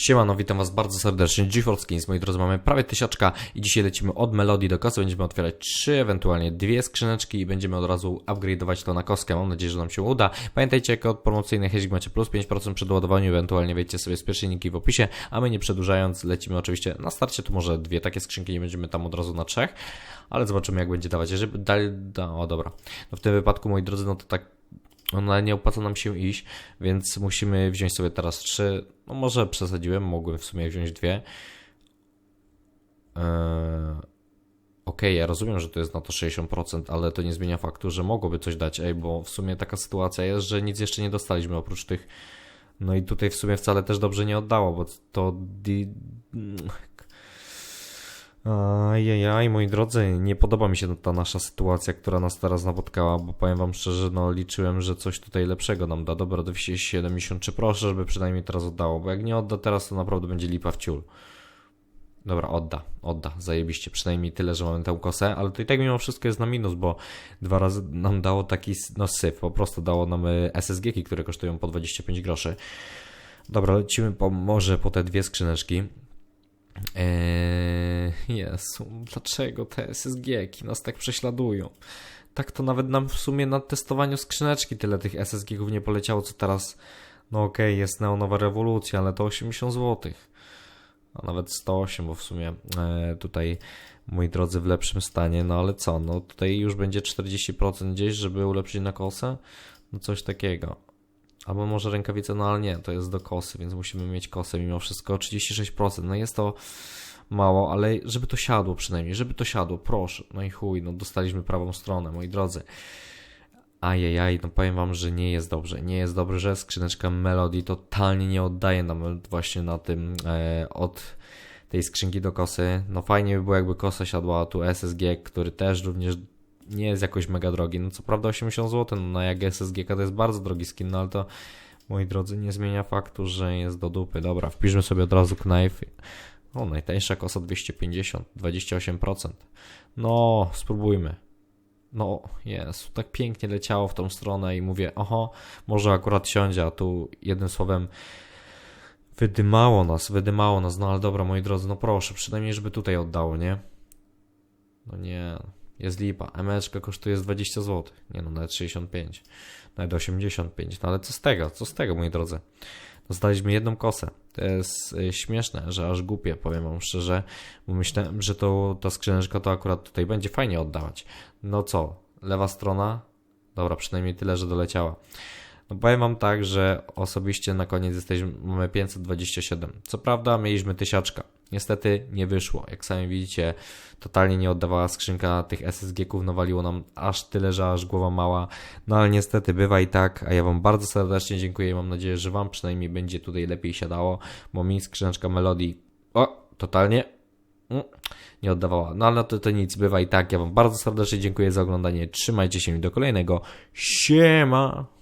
Siemano, witam was bardzo serdecznie. GeForce Skins, moi drodzy, mamy prawie tysiaczka i dzisiaj lecimy od Melodii do kosy. Będziemy otwierać trzy, ewentualnie dwie skrzyneczki i będziemy od razu upgrade'ować to na koskę. Mam nadzieję, że nam się uda. Pamiętajcie, jako promocyjny hashtag macie plus 5% przy doładowaniu, ewentualnie wejdźcie sobie linki w opisie, a my nie przedłużając, lecimy oczywiście na starcie, tu może dwie takie skrzynki, nie będziemy tam od razu na trzech, ale zobaczymy jak będzie dawać. Jeżeli dali, da, o dobra, no w tym wypadku, moi drodzy, no to tak ona nie opłaca nam się iść, więc musimy wziąć sobie teraz trzy. No może przesadziłem, mogłem w sumie wziąć dwie. Eee, Okej, ja rozumiem, że to jest na to 60%, ale to nie zmienia faktu, że mogłoby coś dać, ej, bo w sumie taka sytuacja jest, że nic jeszcze nie dostaliśmy oprócz tych. No i tutaj w sumie wcale też dobrze nie oddało, bo to. Ajajaj, moi drodzy, nie podoba mi się ta nasza sytuacja, która nas teraz napotkała, bo powiem wam szczerze, no liczyłem, że coś tutaj lepszego nam da. Dobra, 273, proszę, żeby przynajmniej teraz oddało, bo jak nie odda teraz, to naprawdę będzie lipa w ciul. Dobra, odda, odda, zajebiście, przynajmniej tyle, że mamy tę kosę, ale to i tak mimo wszystko jest na minus, bo dwa razy nam dało taki, no syf, po prostu dało nam y, SSG-ki, które kosztują po 25 groszy. Dobra, lecimy po, może po te dwie skrzyneczki. Jezu, dlaczego te SSG-ki nas tak prześladują? Tak to nawet nam w sumie na testowaniu skrzyneczki tyle tych SSG-ków nie poleciało, co teraz. No okej, jest neonowa rewolucja, ale to 80 zł. A nawet 108, bo w sumie e, tutaj, moi drodzy, w lepszym stanie. No ale co, no tutaj już będzie 40% gdzieś, żeby ulepszyć na kosę? No coś takiego. Albo może rękawice, no ale nie, to jest do kosy, więc musimy mieć kosę mimo wszystko. 36%, no jest to mało, ale żeby to siadło przynajmniej, żeby to siadło, proszę. No i chuj, no dostaliśmy prawą stronę, moi drodzy. Ajajaj, no powiem wam, że nie jest dobrze. Nie jest dobrze, że skrzyneczka Melody totalnie nie oddaje nam właśnie na tym e, od tej skrzynki do kosy. No fajnie by było jakby kosa siadła, tu SSG, który też również nie jest jakoś mega drogi. No co prawda 80 zł, no na jak SSG to jest bardzo drogi skin, no ale to moi drodzy nie zmienia faktu, że jest do dupy. Dobra, wpiszmy sobie od razu knife. O, najtańsza kosa 250, 28%. No, spróbujmy. No, jest, tak pięknie leciało w tą stronę i mówię, oho, może akurat siądzie, a tu jednym słowem wydymało nas, wydymało nas, no ale dobra, moi drodzy, no proszę, przynajmniej żeby tutaj oddało, nie? No nie, jest lipa. Emeczka kosztuje z 20 zł. Nie no, nawet 65. Nawet 85. No ale co z tego? Co z tego, moi drodzy? Dostaliśmy jedną kosę. To jest y, śmieszne, że aż głupie, powiem wam szczerze, bo myślałem, że to, ta skrzyneczka to akurat tutaj będzie fajnie oddawać. No co? Lewa strona? Dobra, przynajmniej tyle, że doleciała. No powiem wam tak, że osobiście na koniec jesteśmy, mamy 527. Co prawda mieliśmy tysiaczka. Niestety nie wyszło. Jak sami widzicie, totalnie nie oddawała skrzynka tych SSG-ków, nawaliło nam aż tyle, że aż głowa mała. No ale niestety bywa i tak, a ja wam bardzo serdecznie dziękuję. Mam nadzieję, że wam przynajmniej będzie tutaj lepiej siadało, bo mi skrzyneczka Melodii, o, totalnie mm, nie oddawała. No ale to, to nic, bywa i tak. Ja wam bardzo serdecznie dziękuję za oglądanie. Trzymajcie się i do kolejnego. Siema!